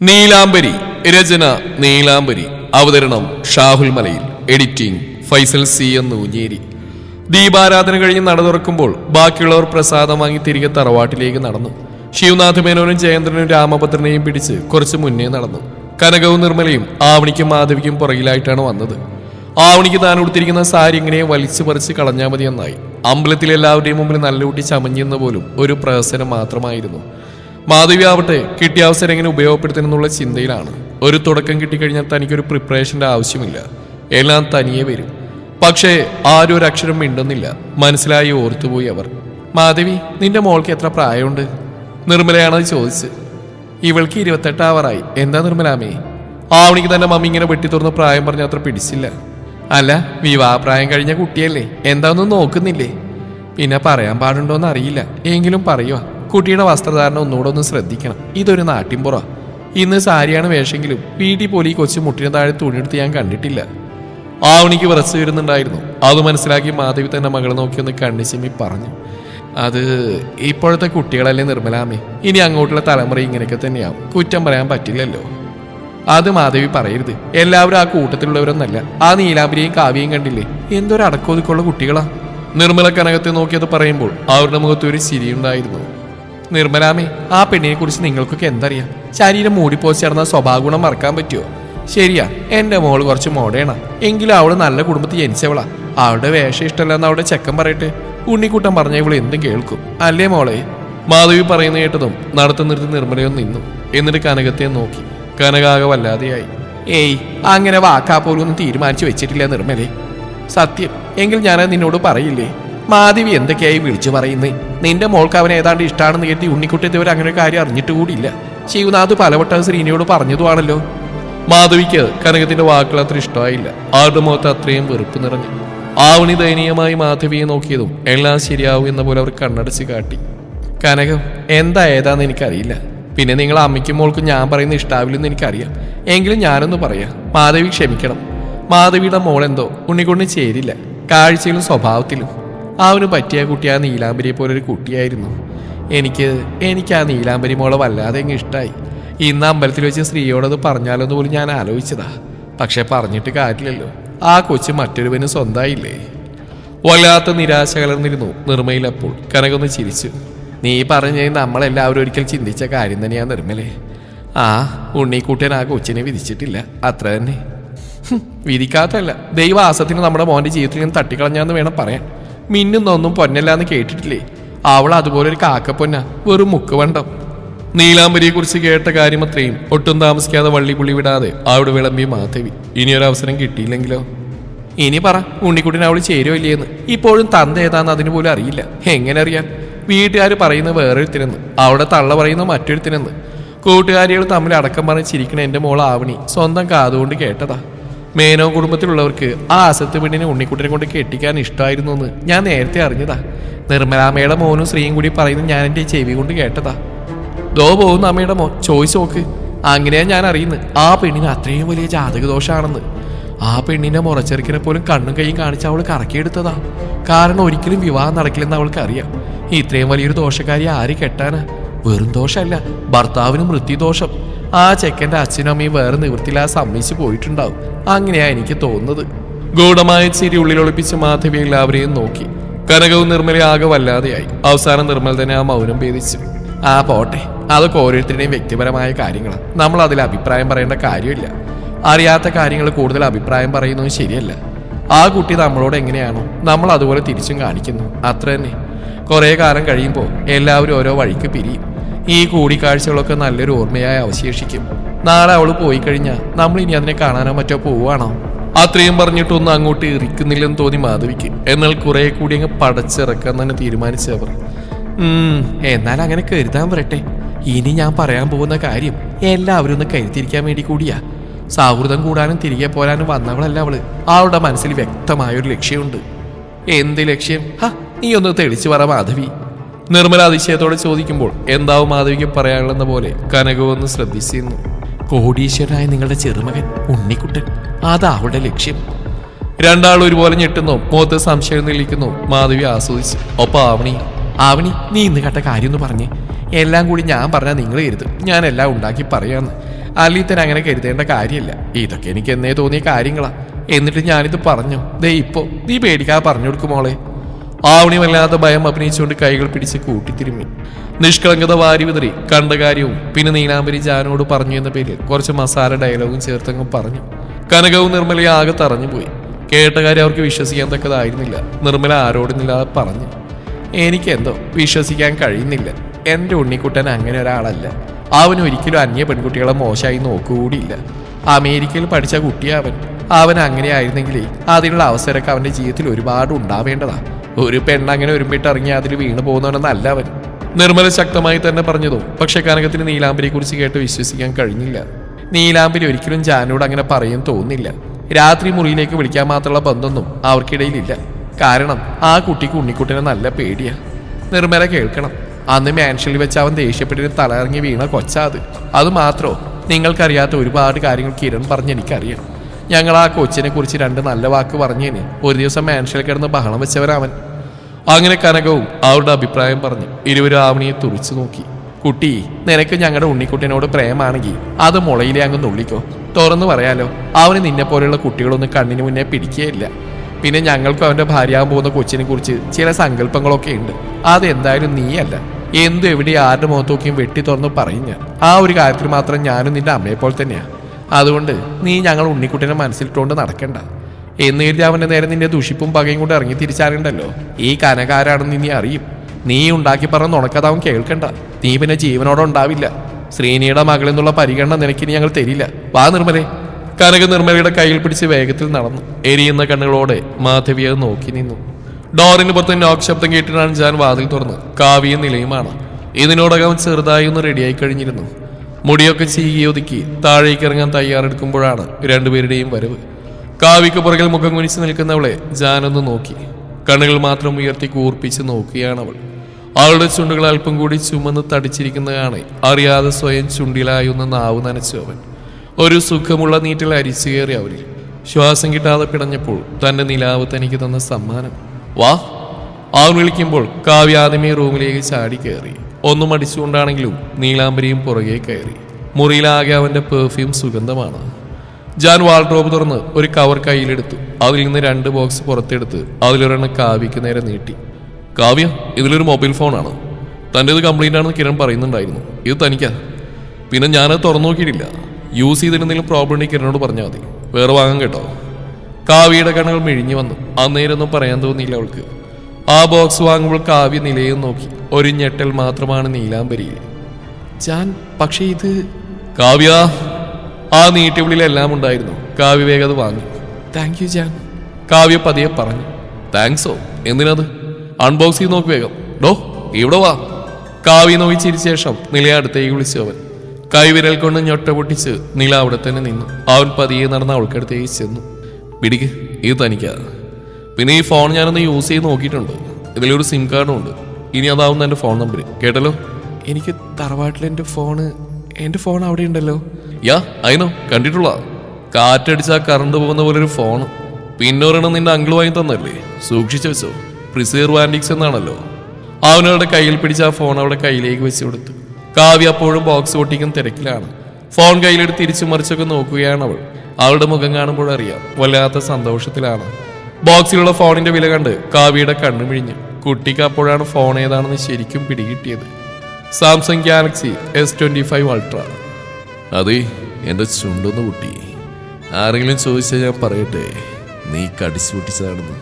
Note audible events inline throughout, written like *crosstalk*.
നീലാംബരി രചന നീലാംബരി അവതരണം ഷാഹുൽ മലയിൽ editing Faisal C എന്ന് ഊഞ്ഞേരി ദീപാരാധന കഴിഞ്ഞ് നട തുറക്കുമ്പോൾ ബാക്കിയുള്ളവർ പ്രസാദം വാങ്ങി തിരികെ തറവാട്ടിലേക്ക് നടന്നു. ശിവനാഥ് മേനോനും ജയേന്ദ്രനും രാമഭദ്രനെയും പിടിച്ച് കുറച്ച് മുന്നേ നടന്നു. കനകവും നിർമ്മലയും ആവണിക്കും മാധവിക്കും പുറകിലായിട്ടാണ് വന്നത്. ആവണിക്ക് താൻ ഉടുത്തിരിക്കുന്ന സാരി ഇങ്ങനെ വലിച്ചു പറിച്ച് കളഞ്ഞാൽ മതി എന്നായി അമ്പലത്തിൽ എല്ലാവരുടെയും മുമ്പിൽ നല്ല കുട്ടി ചമഞ്ഞെന്ന് പോലും ഒരു പ്രഹസനം മാത്രമായിരുന്നു. മാധവി ആവട്ടെ കിട്ടിയ അവസരം എങ്ങനെ ഉപയോഗപ്പെടുത്തണമെന്നുള്ള ചിന്തയിലാണ്. ഒരു തുടക്കം കിട്ടിക്കഴിഞ്ഞാൽ തനിക്കൊരു പ്രിപ്പറേഷന്റെ ആവശ്യമില്ല. എല്ലാം തനിയെ വരും. പക്ഷേ ആരും ഒരു അക്ഷരം മിണ്ടുന്നില്ല. മനസ്സിലായി ഓർത്തുപോയി അവർ. മാധവി നിന്റെ മോൾക്ക് എത്ര പ്രായമുണ്ട്? നിർമ്മലയാണത് ചോദിച്ച് ഇവൾക്ക് ഇരുപത്തെട്ട് ആവറായി എന്താ നിർമ്മലാമേ? ആവണിക്ക് തന്നെ മമ്മി ഇങ്ങനെ വെട്ടി തുറന്ന് പ്രായം പറഞ്ഞ അത്ര പിടിച്ചില്ല. അല്ല വിവാഹപ്രായം കഴിഞ്ഞ കുട്ടിയല്ലേ. എന്താ ഒന്നും നോക്കുന്നില്ലേ? പിന്നെ പറയാൻ പാടുണ്ടോന്ന് അറിയില്ല. എങ്കിലും പറയുക കുട്ടിയുടെ വസ്ത്രധാരണം ഒന്നുകൂടെ ഒന്ന് ശ്രദ്ധിക്കണം. ഇതൊരു നാട്ടിൻപുറ. ഇന്ന് സാരിയാണ് വേഷെങ്കിലും വീട്ടിൽ പോലും ഈ കൊച്ചു മുട്ടിന് താഴെ തുണിയെടുത്ത് ഞാൻ കണ്ടിട്ടില്ല. ആവണിക്ക് വിറച്ചു വരുന്നുണ്ടായിരുന്നു. അത് മനസ്സിലാക്കി മാധവി തന്റെ മകളെ നോക്കി ഒന്ന് കണ്ണിച്ചിമ്മി പറഞ്ഞു. അത് ഇപ്പോഴത്തെ കുട്ടികളല്ലേ നിർമ്മലാമേ ഇനി അങ്ങോട്ടുള്ള തലമുറ ഇങ്ങനെയൊക്കെ തന്നെയാവും. കുറ്റം പറയാൻ പറ്റില്ലല്ലോ. അത് മാധവി പറയരുത്. എല്ലാവരും ആ കൂട്ടത്തിലുള്ളവരൊന്നല്ല. ആ നീലാംബരിയും കാവ്യയും കണ്ടില്ലേ? എന്തൊരു അടക്കോതുക്കുള്ള കുട്ടികളാ. നിർമ്മല കനകത്തെ നോക്കിയത് പറയുമ്പോൾ അവരുടെ മുഖത്ത് ഒരു ചിരിയുണ്ടായിരുന്നു. നിർമ്മലാമേ ആ പെണ്ണിനെ കുറിച്ച് നിങ്ങൾക്കൊക്കെ എന്തറിയാം? ശരീരം മൂടിപ്പോച്ച് ചേർന്ന സ്വഭാവഗുണം മറക്കാൻ പറ്റുമോ ശരിയാ എന്റെ മോൾ കുറച്ച് മോഡേണ. എങ്കിലും അവൾ നല്ല കുടുംബത്തിൽ ജനിച്ചവളാ. അവളുടെ വേഷം ഇഷ്ടമല്ലെന്ന് അവളുടെ ചെക്കൻ പറയട്ടെ? ഉണ്ണിക്കുട്ടൻ പറഞ്ഞ ഇവൾ എന്തും കേൾക്കും. അല്ലേ മോളെ? മാധവി പറയുന്ന കേട്ടതും നടത്തു നിർത്തി നിർമ്മലയും നിന്നു. എന്നിട്ട് കനകത്തെ നോക്കി. കനകാകെ വല്ലാതെയായി. ഏയ് അങ്ങനെ വാക്കാ പോലും ഒന്നും തീരുമാനിച്ചു വെച്ചിട്ടില്ല നിർമ്മലേ. സത്യം എങ്കിൽ ഞാനത് നിന്നോട് പറയില്ലേ? മാധവി എന്തൊക്കെയായി വിളിച്ചു പറയുന്നേ? നിന്റെ മോൾക്ക് അവൻ ഏതാണ്ട് ഇഷ്ടമാണെന്ന് കരുതി ഉണ്ണിക്കുട്ടിയത്തെ അവർ അങ്ങനെ ഒരു കാര്യം അറിഞ്ഞിട്ട് കൂടിയില്ല. ശിവനാഥ് പലവട്ടം ശ്രീനിയോട് പറഞ്ഞതുമാണല്ലോ മാധവിക്ക് കനകത്തിന്റെ വാക്കുകൾ അത്ര ഇഷ്ടമായില്ല. ആരുടെ മുഖത്ത് അത്രയും വെറുപ്പ് നിറഞ്ഞു. ആവണി ദയനീയമായി മാധവിയെ നോക്കിയതും എല്ലാം ശരിയാവും എന്ന പോലെ അവർ കണ്ണടച്ച് കാട്ടി. കനകം എന്താ ഏതാന്ന് എനിക്കറിയില്ല. പിന്നെ നിങ്ങൾ അമ്മയ്ക്കും മോൾക്കും ഞാൻ പറയുന്ന ഇഷ്ടാവില്ലെന്ന് എനിക്കറിയാം. എങ്കിലും ഞാനൊന്ന് പറയാം. മാധവി ക്ഷമിക്കണം. മാധവിയുടെ മോളെന്തോ ഉണ്ണിക്കൊണ്ടിന് ചേരില്ല. കാഴ്ചയിലും സ്വഭാവത്തിലും. അവന് പറ്റിയ കുട്ടി ആ നീലാംബരിയെ പോലൊരു കുട്ടിയായിരുന്നു. എനിക്ക് എനിക്ക് ആ നീലാംബരി മോളെ വല്ലാതെ അങ്ങ് ഇഷ്ടമായി ഇന്ന് അമ്പലത്തിൽ വെച്ച് സ്ത്രീയോടത് പറഞ്ഞാലോന്ന് പോലും ഞാൻ ആലോചിച്ചതാ. പക്ഷെ പറഞ്ഞിട്ട് കാര്യമില്ലല്ലോ. ആ കൊച്ചു മറ്റൊരുവന് സ്വന്തമായില്ലേ? വല്ലാത്ത നിരാശ കലർന്നിരുന്നു നിർമ്മയിലപ്പോൾ കനകൊന്ന് ചിരിച്ചു. നീ പറഞ്ഞ നമ്മളെല്ലാവരും ഒരിക്കൽ ചിന്തിച്ച കാര്യം തന്നെയാ നിർമ്മലേ. ആ ഉണ്ണിക്കൂട്ടൻ ആ കൊച്ചിനെ വിധിച്ചിട്ടില്ല. അത്ര തന്നെ. വിധിക്കാത്തല്ല ദൈവാസത്തിന് നമ്മുടെ മോന്റെ ജീവിതത്തിൽ നിന്ന് തട്ടിക്കളഞ്ഞാന്ന് വേണം പറയാൻ. മിന്നുന്നൊന്നും പൊന്നല്ലാന്ന് കേട്ടിട്ടില്ലേ? അവൾ അതുപോലെ ഒരു കാക്കപ്പൊന്ന വെറും മുക്കുവണ്ടം നീലാംബരിയെ കുറിച്ച് കേട്ട കാര്യം അത്രയും ഒട്ടും താമസിക്കാതെ വള്ളി പുള്ളി വിടാതെ അവിടെ വിളമ്പി മാധവി. ഇനിയൊരു അവസരം കിട്ടിയില്ലെങ്കിലോ? ഇനി പറ ഉണ്ണിക്കുട്ടിനെ അവൾ ചേരുമോ ഇല്ലേന്ന് ഇപ്പോഴും തന്ത ഏതാന്ന് അതിന് പോലും അറിയില്ല. എങ്ങനെ അറിയാൻ വീട്ടുകാർ പറയുന്ന വേറൊരുത്തിനെന്ന് അവിടെ തള്ള പറയുന്ന മറ്റൊരുത്തിനെന്ന്. കൂട്ടുകാരികൾ തമ്മിൽ അടക്കം പറഞ്ഞ് ചിരിക്കണ എന്റെ മോൾ ആവണി സ്വന്തം കാതുകൊണ്ട് കേട്ടതാ. മേനോ കുടുംബത്തിലുള്ളവർക്ക് ആ അസത്ത് പെണ്ണിനെ ഉണ്ണിക്കുട്ടിനെ കൊണ്ട് കെട്ടിക്കാൻ ഇഷ്ടമായിരുന്നു എന്ന് ഞാൻ നേരത്തെ അറിഞ്ഞതാ. നിർമ്മലാമ്മയുടെ മോനും ശ്രീയും കൂടി പറയുന്നത് ഞാൻ എന്റെ ചെവി കൊണ്ട് കേട്ടതാ. ദോ പോകുന്ന അമ്മയുടെ മോ ചോയ്സ് നോക്ക്. അങ്ങനെയാ ഞാൻ അറിയുന്നത് ആ പെണ്ണിന് അത്രയും വലിയ ജാതക ദോഷാണെന്ന് ആ പെണ്ണിനെ മുറച്ചെറുക്കിനെ പോലും കണ്ണും കൈയും കാണിച്ച് അവൾ കറക്കിയെടുത്തതാ. കാരണം ഒരിക്കലും വിവാഹം നടക്കില്ലെന്ന് അവൾക്ക് അറിയാം ഇത്രയും വലിയൊരു ദോഷക്കാരി ആര് കെട്ടാനാ? വെറും ദോഷമല്ല ഭർത്താവിന് മൃത്യുദോഷം ആ ചെക്കന്റെ അച്ഛനും അമ്മയും വേറെ നിവൃത്തിയില്ലാ സമ്മതിച്ചു പോയിട്ടുണ്ടാവും. അങ്ങനെയാ എനിക്ക് തോന്നുന്നത്. ഗൂഢമായ ചിരി ഉള്ളിലൊളിപ്പിച്ച് മാധവി എല്ലാവരെയും നോക്കി. കനകവും നിർമ്മല ആകെ വല്ലാതെയായി. അവസാനം നിർമ്മൽ തന്നെ ആ മൗനം ഭേദിച്ചു. ആ പോട്ടെ. അതൊക്കെ ഓരോരുത്തരുടെയും വ്യക്തിപരമായ കാര്യങ്ങളാണ് നമ്മൾ അതിൽ അഭിപ്രായം പറയേണ്ട കാര്യമില്ല. അറിയാത്ത കാര്യങ്ങൾ കൂടുതൽ അഭിപ്രായം പറയുന്നത് ശരിയല്ല. ആ കുട്ടി നമ്മളോട് എങ്ങനെയാണോ നമ്മൾ അതുപോലെ തിരിച്ചും കാണിക്കുന്നു. അത്ര തന്നെ കുറേ കാലം കഴിയുമ്പോൾ എല്ലാവരും ഓരോ വഴിക്ക് പിരിയും. ഈ കൂടിക്കാഴ്ചകളൊക്കെ നല്ലൊരു ഓർമ്മയായി അവശേഷിക്കും. നാളെ അവൾ പോയി കഴിഞ്ഞാൽ നമ്മൾ ഇനി അതിനെ കാണാനോ മറ്റോ പോവാണോ അത്രയും പറഞ്ഞിട്ടൊന്നും അങ്ങോട്ട് ഇറിക്കുന്നില്ലെന്ന് തോന്നി മാധവിക്ക്. എന്നാൽ കുറെ കൂടി അങ്ങ് പടച്ചിറക്കാൻ തന്നെ തീരുമാനിച്ചവർ എന്നാൽ അങ്ങനെ കരുതാൻ വരട്ടെ. ഇനി ഞാൻ പറയാൻ പോകുന്ന കാര്യം എല്ലാവരും ഒന്ന് കരുതിയിരിക്കാൻ വേണ്ടി കൂടിയാ. സൗഹൃദം കൂടാനും തിരികെ പോരാനും വന്നവളല്ല അവൾ. അവളുടെ മനസ്സിൽ വ്യക്തമായൊരു ലക്ഷ്യമുണ്ട്. എന്ത് ലക്ഷ്യം? ഹ നീ ഒന്ന് തെളിച്ചു പറ മാധവി. നിർമ്മല അതിശയത്തോടെ ചോദിക്കുമ്പോൾ എന്താവും മാധവിക്ക് പറയാനുള്ളെന്ന പോലെ കനകവും ഒന്ന് ശ്രദ്ധിച്ചിരുന്നു. കോടീശ്വരനായ നിങ്ങളുടെ ചെറുമകൻ ഉണ്ണിക്കുട്ടൻ അതാ അവളുടെ ലക്ഷ്യം. രണ്ടാൾ ഒരുപോലെ ഞെട്ടുന്നു മുഖത്ത് സംശയം നിൽക്കുന്നു മാധവി ആസ്വദിച്ചു. ഒപ്പം ആവണി ആവണി നീ ഇന്ന് കേട്ട കാര്യം ഒന്ന് പറഞ്ഞേ. എല്ലാം കൂടി ഞാൻ പറഞ്ഞാൽ നിങ്ങൾ കരുതും. ഞാൻ എല്ലാം ഉണ്ടാക്കി പറയാന്ന്. തന്നെ അങ്ങനെ കരുതേണ്ട കാര്യമില്ല. ഇതൊക്കെ എനിക്ക് എന്നേ തോന്നിയ കാര്യങ്ങളാ. എന്നിട്ട് ഞാനിത് പറഞ്ഞു. ദേ ഇപ്പോ നീ പേടിക്കാതെ പറഞ്ഞു കൊടുക്കും മോളെ. ആവണി വല്ലാത്ത ഭയം അഭിനയിച്ചുകൊണ്ട് കൈകൾ പിടിച്ച് കൂട്ടിത്തിരുമ്മി നിഷ്കളങ്കത വാരി വിതറി കണ്ട കാര്യവും പിന്നെ നീലാംബരി ജാനോട് പറഞ്ഞു എന്ന പേരിൽ കുറച്ച് മസാല ഡയലോഗും ചേർത്തങ്ങും പറഞ്ഞു. കനകവും നിർമ്മലയും ആകെ തറഞ്ഞുപോയി. കേട്ട കാര്യം അവർക്ക് വിശ്വസിക്കാൻ തക്കതായിരുന്നില്ല. നിർമ്മല ആരോടുന്നില്ലാതെ പറഞ്ഞു എനിക്കെന്തോ വിശ്വസിക്കാൻ കഴിയുന്നില്ല. എന്റെ ഉണ്ണിക്കുട്ടൻ അങ്ങനെ ഒരാളല്ല. അവൻ ഒരിക്കലും അന്യ പെൺകുട്ടികളെ മോശമായി നോക്കുകൂടിയില്ല അമേരിക്കയിൽ പഠിച്ച കുട്ടിയാവൻ അവൻ. അവൻ അങ്ങനെ ആയിരുന്നെങ്കിലേ അതിനുള്ള അവസരമൊക്കെ അവന്റെ ജീവിതത്തിൽ ഒരുപാട് ഉണ്ടാവേണ്ടതാ. ഒരു പെണ്ണ് അങ്ങനെ ഒരുമ്പിട്ട് ഇറങ്ങി അതിൽ വീണു പോകുന്നവനെന്നല്ല അവൻ. നിർമ്മല ശക്തമായി തന്നെ പറഞ്ഞതോ പക്ഷെ കനകത്തിന് നീലാംബരിയെ കുറിച്ച് കേട്ട് വിശ്വസിക്കാൻ കഴിഞ്ഞില്ല. നീലാംബരി ഒരിക്കലും ജാനോട് അങ്ങനെ പറയും തോന്നില്ല. രാത്രി മുറിയിലേക്ക് വിളിക്കാൻ മാത്രമുള്ള ബന്ധമൊന്നും അവർക്കിടയിലില്ല. കാരണം ആ കുട്ടിക്ക് ഉണ്ണിക്കുട്ടിനെ നല്ല പേടിയാ. നിർമ്മല കേൾക്കണം. അന്ന് മാൻഷനിൽ വെച്ച് അവൻ ദേഷ്യപ്പെട്ടിട്ട് തലയിറങ്ങി വീണ കൊച്ചാത് അത്. അത് മാത്രോ നിങ്ങൾക്കറിയാത്ത ഒരുപാട് കാര്യങ്ങൾ കിരൺ പറഞ്ഞ് എനിക്കറിയാം. ഞങ്ങൾ ആ കൊച്ചിനെ കുറിച്ച് രണ്ട് നല്ല വാക്ക് പറഞ്ഞേന്. ഒരു ദിവസം മാൻഷൽ കിടന്ന് ബഹളം വെച്ചവരാവൻ അങ്ങനെ കനകവും അവരുടെ അഭിപ്രായം പറഞ്ഞു. ഇരുവരും ആവണിയെ തുറിച്ചു നോക്കി. കുട്ടി നിനക്ക് ഞങ്ങളുടെ ഉണ്ണിക്കുട്ടിനോട് പ്രേമാണെങ്കിൽ അത് മുളയിലെ അങ്ങ് നുള്ളിക്കോ. തുറന്നു പറയാലോ അവന് നിന്നെ പോലെയുള്ള കുട്ടികളൊന്നും കണ്ണിന് മുന്നേ പിടിക്കുകയില്ല പിന്നെ ഞങ്ങൾക്കും അവന്റെ ഭാര്യയാകാൻ പോകുന്ന കൊച്ചിനെ കുറിച്ച് ചില സങ്കല്പങ്ങളൊക്കെ ഉണ്ട്. അതെന്തായാലും നീയല്ല. എന്തും എവിടെ ആരുടെ മുഖത്ത് നോക്കിയും വെട്ടി തുറന്ന് പറയും ഞാൻ ആ ഒരു കാര്യത്തിൽ മാത്രം ഞാനും നിന്റെ അമ്മയെ പോലെ തന്നെയാ. അതുകൊണ്ട് നീ ഞങ്ങൾ ഉണ്ണിക്കുട്ടിനെ മനസ്സിലിട്ടുകൊണ്ട് നടക്കണ്ട. എന്ന് അവന്റെ നേരെ നിന്റെ ദുഷിപ്പും പകയും കൊണ്ട് ഇറങ്ങി തിരിച്ചറിയണ്ടല്ലോ? ഈ കനകാരാണെന്ന് നീ അറിയും. നീ ഉണ്ടാക്കി പറഞ്ഞ ഉണക്കത് അവൻ കേൾക്കണ്ട. നീ പിന്നെ ജീവനോടെ ഉണ്ടാവില്ല. ശ്രീനിയുടെ മകളിൽ നിന്നുള്ള പരിഗണന നിനക്കിനി ഞങ്ങൾ തരില്ല. വാ നിർമ്മലേ. കനക നിർമ്മലയുടെ കയ്യിൽ പിടിച്ച് വേഗത്തിൽ നടന്നു. എരിയുന്ന കണ്ണുകളോടെ മാധവിയെ നോക്കി നിന്നു. ഡോറിന് പുറത്ത് നോക്ക് ശബ്ദം കേട്ടിട്ടാണ് ഞാൻ വാതിൽ തുറന്നു കാവ്യ നിലയുമാണ്. ഇതിനോടകം ചെറുതായി ഒന്ന് റെഡിയായി കഴിഞ്ഞിരുന്നു. മുടിയൊക്കെ ചീകി ഒതുക്കി താഴേക്ക് ഇറങ്ങാൻ തയ്യാറെടുക്കുമ്പോഴാണ് രണ്ടുപേരുടെയും വരവ്. കാവിക്ക് പുറകിൽ മുഖം കുനിച്ച് നിൽക്കുന്നവളെ ജാനൊന്ന് നോക്കി. കണ്ണുകൾ മാത്രം ഉയർത്തി കൂർപ്പിച്ച് നോക്കുകയാണ് അവൾ അവളുടെ ചുണ്ടുകൾ അല്പം കൂടി ചുമന്ന് തടിച്ചിരിക്കുന്നതാണ് അറിയാതെ സ്വയം ചുണ്ടിലായുന്ന നാവ് നനച്ചു അവൻ. ഒരു സുഖമുള്ള നീറ്റിൽ അരിച്ചു കയറി അവരിൽ. ശ്വാസം കിട്ടാതെ പിടഞ്ഞപ്പോൾ തന്റെ നിലാവ് തനിക്ക് തന്ന സമ്മാനം. വാ. അവൻ വിളിക്കുമ്പോൾ കാവ്യ ആദ്യമേ റൂമിലേക്ക് ചാടി കയറി. ഒന്നും അടിച്ചുകൊണ്ടാണെങ്കിലും നീലാംബരിയും പുറകെ കയറി. മുറിയിലാകെ അവന്റെ പെർഫ്യൂം സുഗന്ധമാണ്. ജാൻ വാൾഡ്രോബ് തുറന്ന് ഒരു കവർ കയ്യിലെടുത്തു. അതിൽ നിന്ന് രണ്ട് ബോക്സ് പുറത്തെടുത്ത് അതിലൊരെണ്ണം കാവ്യക്ക് നേരെ നീട്ടി. കാവ്യ ഇതിലൊരു മൊബൈൽ ഫോണാണ് തന്റെ തന്റേത് കംപ്ലൈന്റ് ആണെന്ന് കിരൺ പറയുന്നുണ്ടായിരുന്നു. ഇത് തനിക്കാ. പിന്നെ ഞാനത് തുറന്നു നോക്കിയിട്ടില്ല. യൂസ് ചെയ്തിരുന്നെങ്കിലും പ്രോബ്ലം ഉണ്ടെങ്കിൽ കിരണോട് പറഞ്ഞാൽ മതി. വേറെ വാങ്ങാൻ കേട്ടോ. കാവ്യയുടെ കണ്ണുകൾ മിഴിഞ്ഞു വന്നു. അന്നേരൊന്നും പറയാൻ തോന്നിയില്ല അവൾക്ക്. ആ ബോക്സ് വാങ്ങുമ്പോൾ കാവ്യ നിലയും നോക്കി. ഒരു ഞെട്ടൽ മാത്രമാണ് നീലാംബരിയിൽ ഞാൻ പക്ഷേ ഇത് കാവ്യ ആ നീട്ടിവിളിലെല്ലാം ഉണ്ടായിരുന്നു. കാവ്യ വേഗത വാങ്ങി. താങ്ക് യു ജാൻ കാവ്യ പതിയെ പറഞ്ഞു. താങ്ക്സോ? എന്തിനത്? അൺബോക്സ് ചെയ്ത് നോക്കി വേഗം. ഡോ ഇവിടെ വാ. കാവ്യ നോക്കി ചിരിച്ച ശേഷം നില അടുത്തേക്ക് വിളിച്ചു അവൻ. കൈവിരൽ കൊണ്ട് ഞൊട്ട പൊട്ടിച്ച് നില അവിടെ തന്നെ നിന്നു. അവൻ പതിയെ നടന്ന അവൾക്കടുത്തേക്ക് ചെന്നു. പിടിക്ക് ഇത് തനിക്കാ. പിന്നെ ഈ ഫോൺ ഞാനൊന്ന് യൂസ് ചെയ്ത് നോക്കിയിട്ടുണ്ട്. ഇതിലൊരു സിം കാർഡും ഉണ്ട്. ഇനി അതാവുന്ന എന്റെ ഫോൺ നമ്പർ കേട്ടല്ലോ? എനിക്ക് തറവാട്ടിൽ എന്റെ ഫോണ് എന്റെ ഫോൺ അവിടെ ഉണ്ടല്ലോ. യാ അയിനോ കണ്ടിട്ടുള്ള. കാറ്റടിച്ചാൽ കറണ്ട് പോകുന്ന പോലെ ഒരു ഫോൺ പിന്നെ ഒരെണ്ണം നിന്റെ അങ്കിൾ വാങ്ങി തന്നല്ലേ? സൂക്ഷിച്ചു വെച്ചോ. പ്രിസേർവ് ആന്റിക്സ് എന്നാണല്ലോ. അവനവിടെ കയ്യിൽ പിടിച്ച ആ ഫോൺ അവിടെ കയ്യിലേക്ക് വെച്ച് കൊടുത്തു. കാവ്യ അപ്പോഴും ബോക്സ് പൊട്ടിക്കുന്ന തിരക്കിലാണ്. ഫോൺ കയ്യിലെടുത്ത് തിരിച്ചു മറിച്ചൊക്കെ നോക്കുകയാണ് അവൾ. അവളുടെ മുഖം കാണുമ്പോൾ അറിയാം. വല്ലാത്ത സന്തോഷത്തിലാണ്. ബോക്സിലുള്ള ഫോണിന്റെ വില കണ്ട് കാവ്യയുടെ കണ്ണു മിഴിഞ്ഞു. കുട്ടിക്ക് അപ്പോഴാണ് ഫോൺ ഏതാണെന്ന് ശരിക്കും പിടികിട്ടിയത്. Samsung Galaxy S twenty five Ultra അതെ എന്റെ ചുണ്ടൊന്ന് കുട്ടി ആരെങ്കിലും ചോദിച്ചാൽ ഞാൻ പറയട്ടെ. നീ കടിച്ചു പൊട്ടിച്ചതാണെന്ന്.